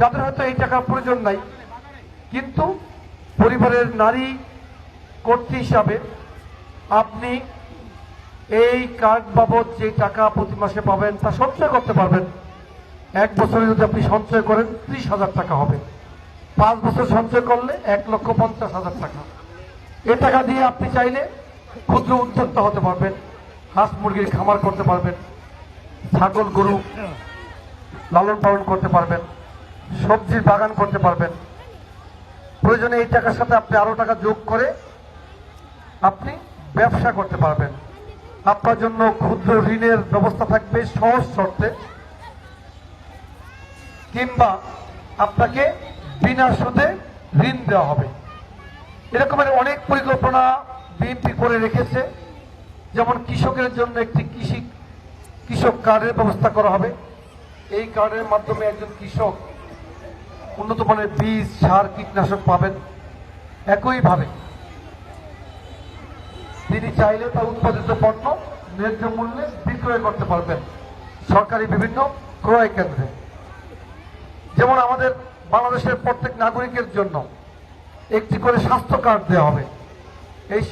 যাদের হয়তো এই টাকার প্রয়োজন নাই। কিন্তু পরিবারের নারী কর্তৃ হিসাবে আপনি এই কার্ড বাবদ যে টাকা প্রতি মাসে পাবেন তা সঞ্চয় করতে পারবেন। এক বছরে যদি আপনি সঞ্চয় করেন ত্রিশ হাজার টাকা হবে। পাঁচ বছর সঞ্চয় করলে এক লক্ষ পঞ্চাশ হাজার টাকা। এ টাকা দিয়ে আপনি চাইলে ক্ষুদ্র উদ্যোক্তা হতে পারবেন, হাঁস মুরগির খামার করতে পারবেন, ছাগল গরু লালন পালন করতে পারবেন। সবজির বাগান করতে পারবেন। প্রয়োজনে এই টাকার সাথে আপনি আরও টাকা যোগ করে আপনি ব্যবসা করতে পারবেন। আপনার জন্য ক্ষুদ্র ঋণের ব্যবস্থা থাকবে সহজ শর্তে। কিংবা আপনাকে বিনা সুদে ঋণ দেওয়া হবে। এরকমের অনেক পরিকল্পনা বিএনপি করে রেখেছে। যেমন কৃষকের জন্য একটি কৃষি কৃষক কার্ডের ব্যবস্থা করা হবে। এই কার্ডের মাধ্যমে একজন কৃষক উন্নত মানের বীজ, সার, কীটনাশক পাবেন একইভাবে। তিনি চাইলে তার উৎপাদিত পণ্য ন্যায্য মূল্যে বিক্রয় করতে পারবেন সরকারি বিভিন্ন ক্রয় কেন্দ্রে। যেমন আমাদের বাংলাদেশের প্রত্যেক নাগরিকের জন্য একটি করে স্বাস্থ্য কার্ড দেওয়া হবে। এই